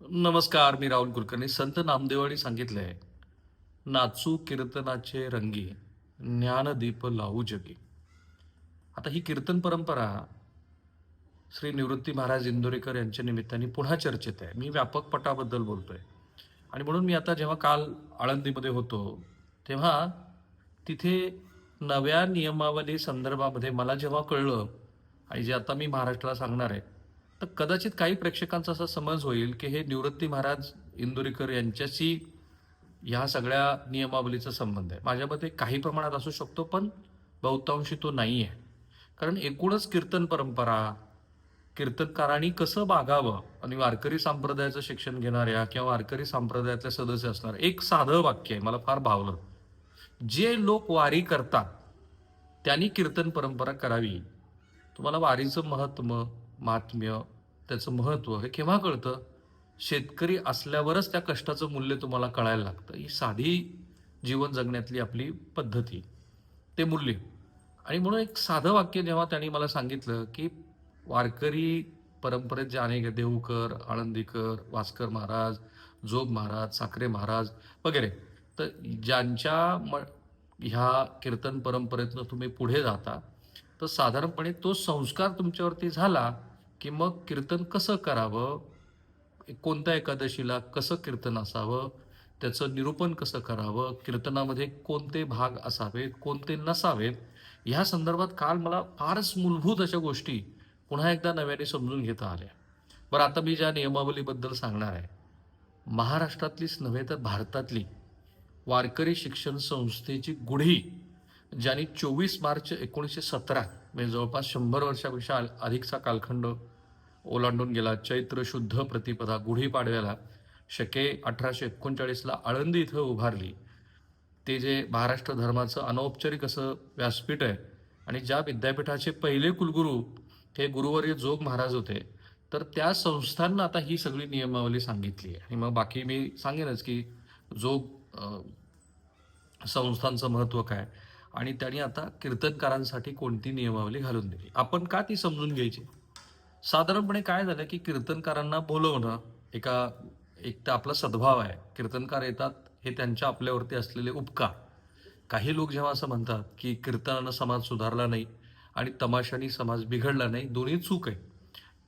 नमस्कार मी राहुल कुलकर्णी. संत नामदेवानी आहे नाचू कीर्तनाचे रंगी ज्ञानदीप लावू जगी. आता ही कीर्तन परंपरा श्री निवृत्ती महाराज इंदोरेकर यांच्या निमित्ताने पुन्हा चर्चेत आहे. मी व्यापक पटाबद्दल बोलतोय. आणि म्हणून मी आता जेव्हा काल आळंदीमध्ये होतो तेव्हा तिथे नव्या नियमावली संदर्भामध्ये मला जेव्हा कळलं आणि जे आता मी महाराष्ट्राला सांगणार आहे तर कदाचित काही प्रेक्षकांचा असा समज होईल की हे निवृत्ती महाराज इंदुरीकर यांच्याशी ह्या सगळ्या नियमावलीचा संबंध आहे. माझ्या मते काही प्रमाणात असू शकतो पण बहुतांशी तो नाही आहे कारण एकूणच कीर्तन परंपरा कीर्तनकारांनी कसं बागावं आणि वारकरी संप्रदायाचं शिक्षण घेणाऱ्या किंवा वारकरी संप्रदायातल्या सदस्य असणार एक साधं वाक्य आहे मला फार भावलं. जे लोक वारी करतात त्यांनी कीर्तन परंपरा करावी. तुम्हाला वारीचं महत्त्व महात्म्य त्याचं महत्त्व हे केव्हा कळतं? शेतकरी असल्यावरच त्या कष्टाचं मूल्य तुम्हाला कळायला लागतं. ही साधी जीवन जगण्यातली आपली पद्धती. ते मूल्य. आणि म्हणून एक साधं वाक्य जेव्हा त्यांनी मला सांगितलं की वारकरी परंपरेत जे अनेक देवकर आळंदीकर वास्कर महाराज जोग महाराज साखरे महाराज वगैरे तर ज्यांच्या म ह्या कीर्तन परंपरेतनं तुम्ही पुढे जाता तर साधारणपणे तो संस्कार तुमच्यावरती झाला की मग कीर्तन कसं करावं? कोणत्या एकादशीला कसं कीर्तन असावं? त्याचं निरूपण कसं करावं? कीर्तनामध्ये कोणते भाग असावेत? कोणते नसावेत? ह्या संदर्भात काल मला फारच मूलभूत अशा गोष्टी पुन्हा एकदा नव्याने समजून घेता आल्या. बरं आता मी ज्या नियमावलीबद्दल सांगणार आहे. महाराष्ट्रातलीच नव्हे तर भारतातली वारकरी शिक्षण संस्थेची गुढी ज्यांनी चोवीस मार्च एकोणीसशे सतरा म्हणजे जवळपास शंभर वर्षापेक्षा अधिकचा कालखंड ओलांडून गेला. चैत्र शुद्ध प्रतिपदा गुढीपाडव्याला शके अठराशे एकोणचाळीसला आळंदी इथं उभारली. ते जे महाराष्ट्र धर्माचं अनौपचारिक असं व्यासपीठ आहे आणि ज्या विद्यापीठाचे पहिले कुलगुरू हे गुरुवर्य जोग महाराज होते तर त्या संस्थांना आता ही सगळी नियमावली सांगितली आहे. आणि मग बाकी मी सांगेनच की जोग संस्थांचं महत्त्व काय? आणि त्यांनी आता कीर्तनकारांसाठी कोणती नियमावली घालून दिली. आपण का ती समजून घ्यायची? साधारणपणे काय झालं की कीर्तनकारांना बोलवणं एका एक तर आपला सद्भाव आहे. कीर्तनकार येतात हे त्यांच्या आपल्यावरती असलेले उपकार. काही लोक जेव्हा असं म्हणतात की कीर्तनानं समाज सुधारला नाही आणि तमाशाने समाज बिघडला नाही दोन्ही चूक आहे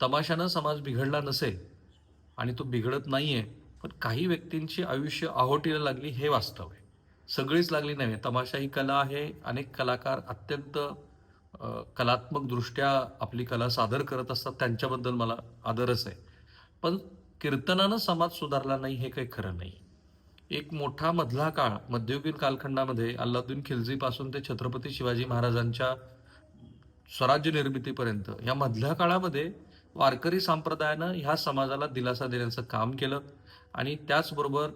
तमाशानं समाज बिघडला नसेल आणि तो बिघडत नाही आहे पण काही व्यक्तींची आयुष्य आहोटीला लागली हे वास्तव आहे. सगळीच लागली नाही तमाशा ही कला आहे. अनेक कलाकार अत्यंत कलात्मकदृष्ट्या आपली कला सादर करत असतात. त्यांच्याबद्दल मला आदरच आहे. पण कीर्तनानं समाज सुधारला नाही हे काही खरं नाही. एक मोठा मधला काळ मध्ययुगीन कालखंडामध्ये अल्लाउद्दीन खिलजीपासून ते छत्रपती शिवाजी महाराजांच्या स्वराज्य निर्मितीपर्यंत या मधल्या काळामध्ये वारकरी संप्रदायानं ह्या समाजाला दिलासा देण्याचं काम केलं आणि त्याचबरोबर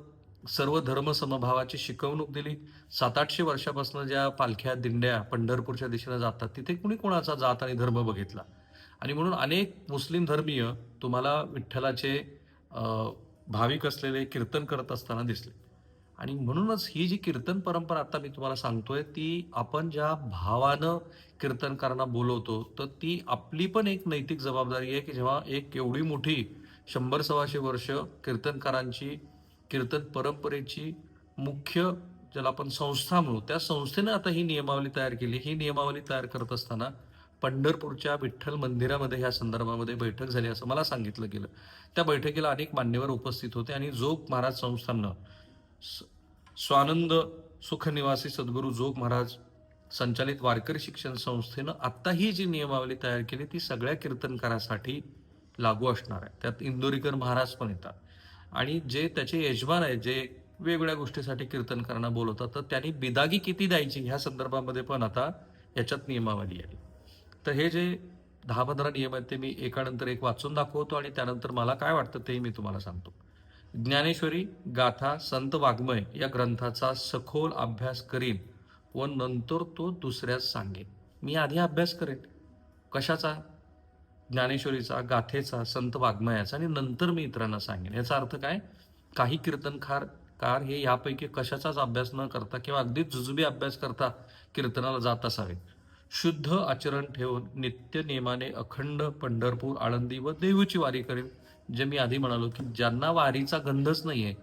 सर्व धर्म समभावाची शिकवणूक दिली. सात आठशे वर्षापासून ज्या पालख्या दिंड्या पंढरपूरच्या दिशेनं जातात तिथे कुणी कोणाचा जात आणि धर्म बघितला? आणि म्हणून अनेक मुस्लिम धर्मीय तुम्हाला विठ्ठलाचे भाविक असलेले कीर्तन करत असताना दिसले. आणि म्हणूनच ही जी कीर्तन परंपरा आता मी तुम्हाला सांगतोय ती आपण ज्या भावानं कीर्तनकारांना बोलवतो तर ती आपली पण एक नैतिक जबाबदारी आहे की जेव्हा एक एवढी मोठी शंभर सव्वाशे वर्ष कीर्तनकारांची कीर्तन परंपरेची मुख्य ज्याला आपण संस्था म्हणू त्या संस्थेनं आता ही नियमावली तयार केली. ही नियमावली तयार करत असताना पंढरपूरच्या विठ्ठल मंदिरामध्ये ह्या संदर्भामध्ये बैठक झाली असं मला सांगितलं गेलं. त्या बैठकीला अनेक मान्यवर उपस्थित होते आणि जोग महाराज संस्थांना स- स्वानंद सुखनिवासी सद्गुरू जोग महाराज संचालित वारकरी शिक्षण संस्थेनं आत्ता ही जी नियमावली तयार केली ती सगळ्या कीर्तनकारासाठी लागू असणार आहे. त्यात इंदोरीकर महाराज पण येतात. आणि जे त्याचे यजमान आहेत जे वेगवेगळ्या गोष्टीसाठी कीर्तनकारांना बोलवतात तर त्यांनी बिदागी किती द्यायची ह्या संदर्भामध्ये पण आता याच्यात नियमावली आहे. तर हे जे दहा पंधरा नियम आहेत ते मी एकानंतर एक वाचून दाखवतो आणि त्यानंतर मला काय वाटतं तेही मी तुम्हाला सांगतो. ज्ञानेश्वरी गाथा संत वाङ्मय या ग्रंथाचा सखोल अभ्यास करीन व नंतर तो दुसऱ्यास सांगेन. मी आधी अभ्यास करेन. कशाचा? ज्ञानेश्वरीचा गाथेचा संत वाङ्मयाचा आणि नंतर मी इतरांना सांगेन. याचा अर्थ काय? काही कीर्तनकार कार हे यापैकी कशाचाच अभ्यास न करता किंवा अगदी जुजुबी अभ्यास करता कीर्तनाला जात असावेत शुद्ध आचरण ठेवून नित्य नियमाने अखंड पंढरपूर आळंदी व देवीची वारी करेल जे मी आधी म्हणालो की ज्यांना वारीचा गंधच नाही आहे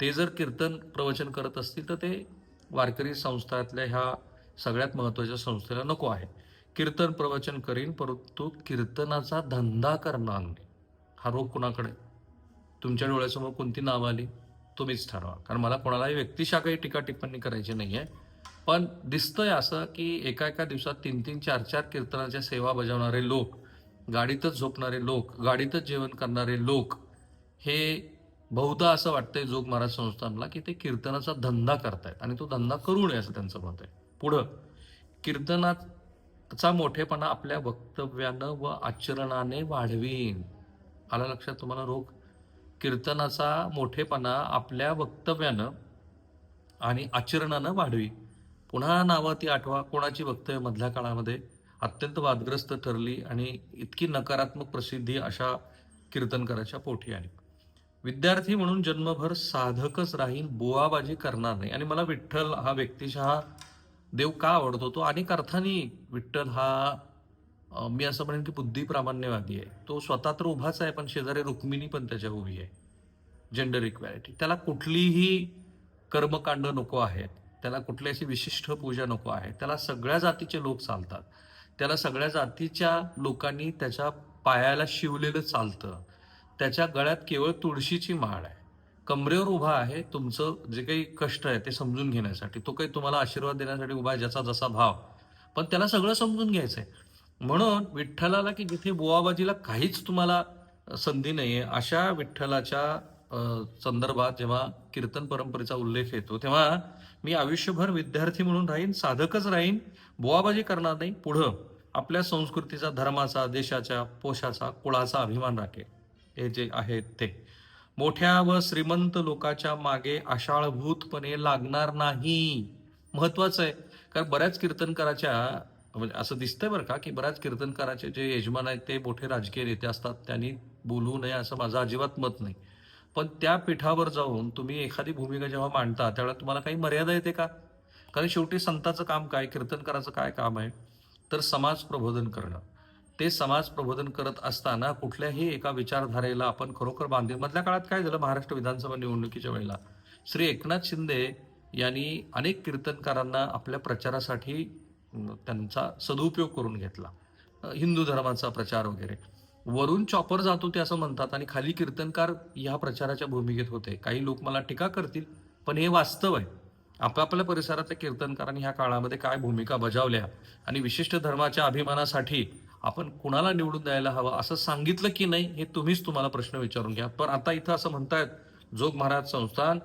ते जर कीर्तन प्रवचन करत असतील तर ते वारकरी संस्थातल्या ह्या सगळ्यात महत्त्वाच्या संस्थेला नको आहे कीर्तन प्रवचन करीन परंतु कीर्तनाचा धंदा करणार नाही. हा रोग कुणाकडे? तुमच्या डोळ्यासमोर कोणती नावं आली? तुम्हीच ठरवा. कारण मला कोणालाही व्यक्तिशा काही टीका टिप्पणी करायची नाहीये. पण दिसतंय असं की एका एका दिवसात तीन तीन चार चार कीर्तनाच्या सेवा बजावणारे लोक गाडीतच झोपणारे लोक गाडीतच जेवण करणारे लोक हे बहुधा असं वाटतंय जोग महाराज संस्थानला की ते कीर्तनाचा धंदा करतायत. आणि तो धंदा करू नये असं त्यांचं मत आहे. पुढं कीर्तनात चा मोठेपणा आपल्या वक्तव्यानं व आचरणाने वाढवीन. आला लक्षात तुम्हाला रोग? कीर्तनाचा मोठेपणा आपल्या वक्तव्यानं आणि आचरणानं वाढवी. पुन्हा नावं ती आठवा. कोणाची वक्तव्य मधल्या काळामध्ये अत्यंत वादग्रस्त ठरली आणि इतकी नकारात्मक प्रसिद्धी अशा कीर्तनकाराच्या पोठी आली. विद्यार्थी म्हणून जन्मभर साधकच राहीन बुवाबाजी करणार नाही. आणि मला विठ्ठल हा व्यक्तिशः देव का आवडतो तो अनेक अर्थाने विठ्ठल हा मी असं म्हणेन की बुद्धी प्रामाण्यवादी आहे. तो स्वतः तर उभाच आहे पण शेजारी रुक्मिणी पण त्याच्या उभी आहे. जेंडर इक्वॅलिटी त्याला कुठलीही कर्मकांड नको आहेत. त्याला कुठली अशी विशिष्ट पूजा नको आहे. त्याला सगळ्या जातीचे लोक चालतात. त्याला सगळ्या जातीच्या लोकांनी त्याच्या पायाला शिवलेलं चालतं. त्याच्या गळ्यात केवळ तुळशीची माळ आहे. कमरेवर उभा आहे तुमचं जे काही कष्ट आहे ते समजून घेण्यासाठी तो काही तुम्हाला आशीर्वाद देण्यासाठी उभा आहे ज्याचा जसा भाव. पण त्याला सगळं समजून घ्यायचं आहे म्हणून विठ्ठलाला की जिथे बुवाबाजीला काहीच तुम्हाला संधी नाही आहे अशा विठ्ठलाच्या संदर्भात जेव्हा कीर्तन परंपरेचा उल्लेख येतो तेव्हा मी आयुष्यभर विद्यार्थी म्हणून राहीन साधकच राहीन बुवाबाजी करणार नाही पुढं आपल्या संस्कृतीचा धर्माचा देशाच्या पोशाचा कुळाचा अभिमान राखेल. हे जे आहेत ते. मोठ्या व श्रीमंत लोकाच्या मागे आषाढभूतपणे लागणार नाही. महत्वाचं आहे. कारण बऱ्याच कीर्तनकाराच्या म्हणजे असं दिसतंय बरं का की बऱ्याच कीर्तनकाराचे जे यजमान आहेत ते मोठे राजकीय नेते असतात. त्यांनी बोलू नये असं माझं अजिबात मत नाही. पण त्या पीठावर जाऊन तुम्ही एखादी भूमिका जेव्हा मांडता त्यावेळेला तुम्हाला काही मर्यादा येते का? कारण शेवटी संताचं काम काय कीर्तनकाराचं काय काम आहे? तर समाज प्रबोधन करणं. ते समाज प्रबोधन करत असताना कुठल्याही एका विचारधारेला आपण खरोखर बांधील. मधल्या काळात काय झालं? महाराष्ट्र विधानसभा निवडणुकीच्या वेळेला. श्री एकनाथ शिंदे यांनी अनेक कीर्तनकारांना आपल्या प्रचारासाठी त्यांचा सदुपयोग करून घेतला. हिंदू धर्माचा प्रचार वगैरे. वरून चॉपर जातो ते असं म्हणतात आणि खाली कीर्तनकार ह्या प्रचाराच्या भूमिकेत होते. काही लोक मला टीका करतील पण हे वास्तव आहे. आपापल्या परिसरातल्या कीर्तनकारांनी ह्या काळामध्ये काय भूमिका बजावल्या आणि विशिष्ट धर्माच्या अभिमानासाठी आपण कुणाला निवडून द्यायला हवं असं सांगितलं की नाही हे तुम्हीच तुम्हाला प्रश्न विचारून घ्या. पण आता इथं असं म्हणतायत जोग महाराज संस्थान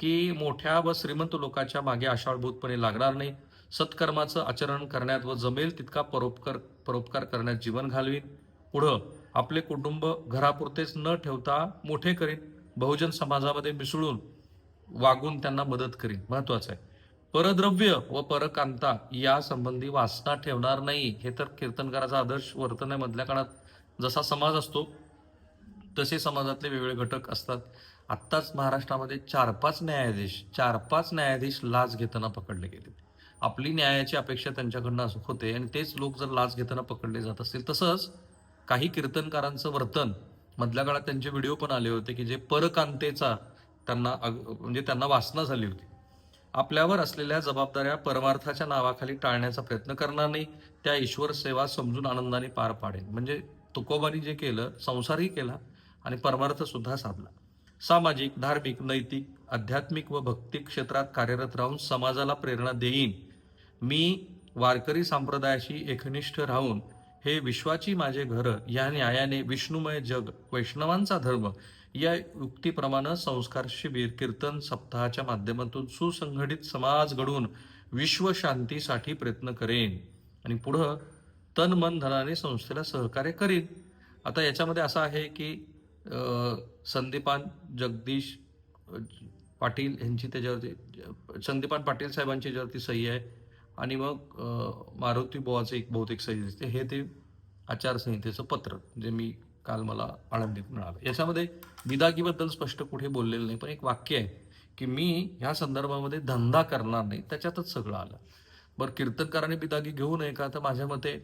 की मोठ्या व श्रीमंत लोकांच्या मागे आषाढभूतपणे लागणार नाही. सत्कर्माचं आचरण करण्यात व जमेल तितका परोपकार परोपकार करण्यात जीवन घालवीन. पुढं आपले कुटुंब घरापुरतेच न ठेवता मोठे करीन. बहुजन समाजामध्ये मिसळून वागून त्यांना मदत करीन. महत्वाचं आहे. परद्रव्य व परकांता या संबंधी वासना ठेवणार नाही हे तर कीर्तनकाराचा आदर्श वर्तन आहे मधल्या काळात जसा समाज असतो तसे समाजातले वेगवेगळे घटक असतात. आत्ताच महाराष्ट्रामध्ये चार पाच न्यायाधीश चार पाच न्यायाधीश लाच घेताना पकडले गेले. आपली न्यायाची अपेक्षा त्यांच्याकडनं होते आणि तेच लोक जर लाच घेताना पकडले जात असतील तसंच काही कीर्तनकारांचं वर्तन मधल्या काळात त्यांचे व्हिडिओ पण आले होते की जे परकांतेचा त्यांना म्हणजे त्यांना वासना झाली होती. आपल्यावर असलेल्या जबाबदाऱ्या परमार्थाच्या नावाखाली टाळण्याचा प्रयत्न करणार नाही त्या ईश्वर सेवा समजून आनंदाने पार पाडेल. म्हणजे तुकोबानी जे केलं संसारही केला आणि परमार्थ सुद्धा साधला. सामाजिक धार्मिक नैतिक आध्यात्मिक व भक्ती क्षेत्रात कार्यरत राहून समाजाला प्रेरणा देईन. मी वारकरी संप्रदायाशी एकनिष्ठ राहून हे विश्वाची माझे घर या न्यायाने विष्णुमय जग वैष्णवांचा धर्म या युक्तीप्रमाणे संस्कार शिबिर कीर्तन सप्ताहाच्या माध्यमातून सुसंघटित समाज घडवून विश्वशांतीसाठी प्रयत्न करेन. आणि पुढं तन मन धनाने संस्थेला सहकार्य करीन. आता याच्यामध्ये असं आहे की संदीपान जगदीश पाटील यांची त्याच्यावरती संदीपान पाटील साहेबांची ज्यावरती सही आहे. आणि मग मारुती बोवाचं एक बहुतेक सही दिसते. हे ते आचारसंहितेचं पत्र जे मी काल मला आळंदीत मिळालं. याच्यामध्ये बिदागीबद्दल स्पष्ट कुठे बोललेलं नाही पण एक वाक्य आहे की मी ह्या संदर्भामध्ये धंदा करणार नाही त्याच्यातच सगळं आलं. बरं कीर्तनकाराने बिदागी घेऊ नये का? तर माझ्या मते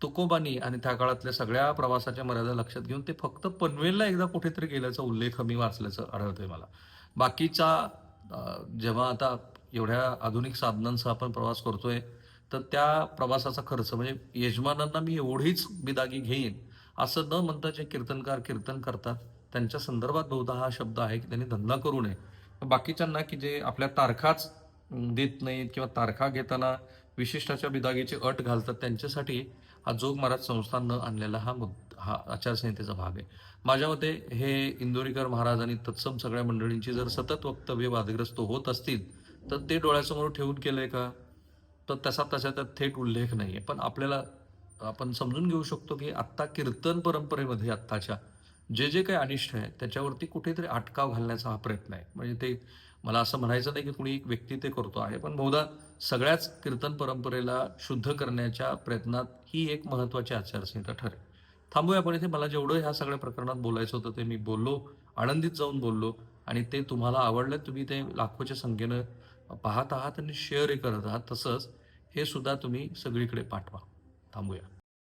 तुकोबानी आणि त्या काळातल्या सगळ्या प्रवासाच्या मर्यादा लक्षात घेऊन ते फक्त पनवेलला एकदा कुठेतरी गेल्याचा उल्लेख मी वाचल्याचं आढळतोय मला. बाकीचा जेव्हा आता एवढ्या आधुनिक साधनांसह आपण प्रवास करतोय तर त्या प्रवासाचा खर्च म्हणजे यजमानांना मी एवढीच बिदागी घेईन असं न म्हणता जे कीर्तनकार कीर्तन करतात त्यांच्या संदर्भात बहुधा हा शब्द आहे की त्यांनी धंदा करू नये. बाकीच्यांना की जे आपल्या तारखाच देत नाहीत किंवा तारखा घेताना विशिष्टाच्या बिदागेची अट घालतात त्यांच्यासाठी हा जोग महाराज संस्थाननं आणलेला हा मुद्दा हा आचारसंहितेचा भाग आहे. माझ्या मते हे इंदोरीकर महाराज आणि तत्सम सगळ्या मंडळींची जर सतत वक्तव्य वादग्रस्त होत असतील तर ते डोळ्यासमोर ठेवून केलंय का? तर तसा तसा त्यात थेट उल्लेख नाही आहे पण आपल्याला आपण समजून घेऊ शकतो की आत्ता कीर्तन परंपरेमध्ये आत्ताच्या जे जे काही अनिष्ट आहे त्याच्यावरती कुठेतरी अटकाव घालण्याचा हा प्रयत्न आहे. म्हणजे ते मला असं म्हणायचं नाही की कुणी एक व्यक्ती ते करतो आहे पण बहुधा सगळ्याच कीर्तन परंपरेला शुद्ध करण्याच्या प्रयत्नात ही एक महत्त्वाची आचारसंहिता ठरेल. थांबूया आपण इथे. मला जेवढं ह्या सगळ्या प्रकरणात बोलायचं होतं ते मी बोललो आनंदीत जाऊन बोललो आणि ते तुम्हाला आवडलं तुम्ही ते लाखोच्या संख्येनं पाहत आहात आणि शेअरही करत आहात. तसंच हे सुद्धा तुम्ही सगळीकडे पाठवा. थांबूया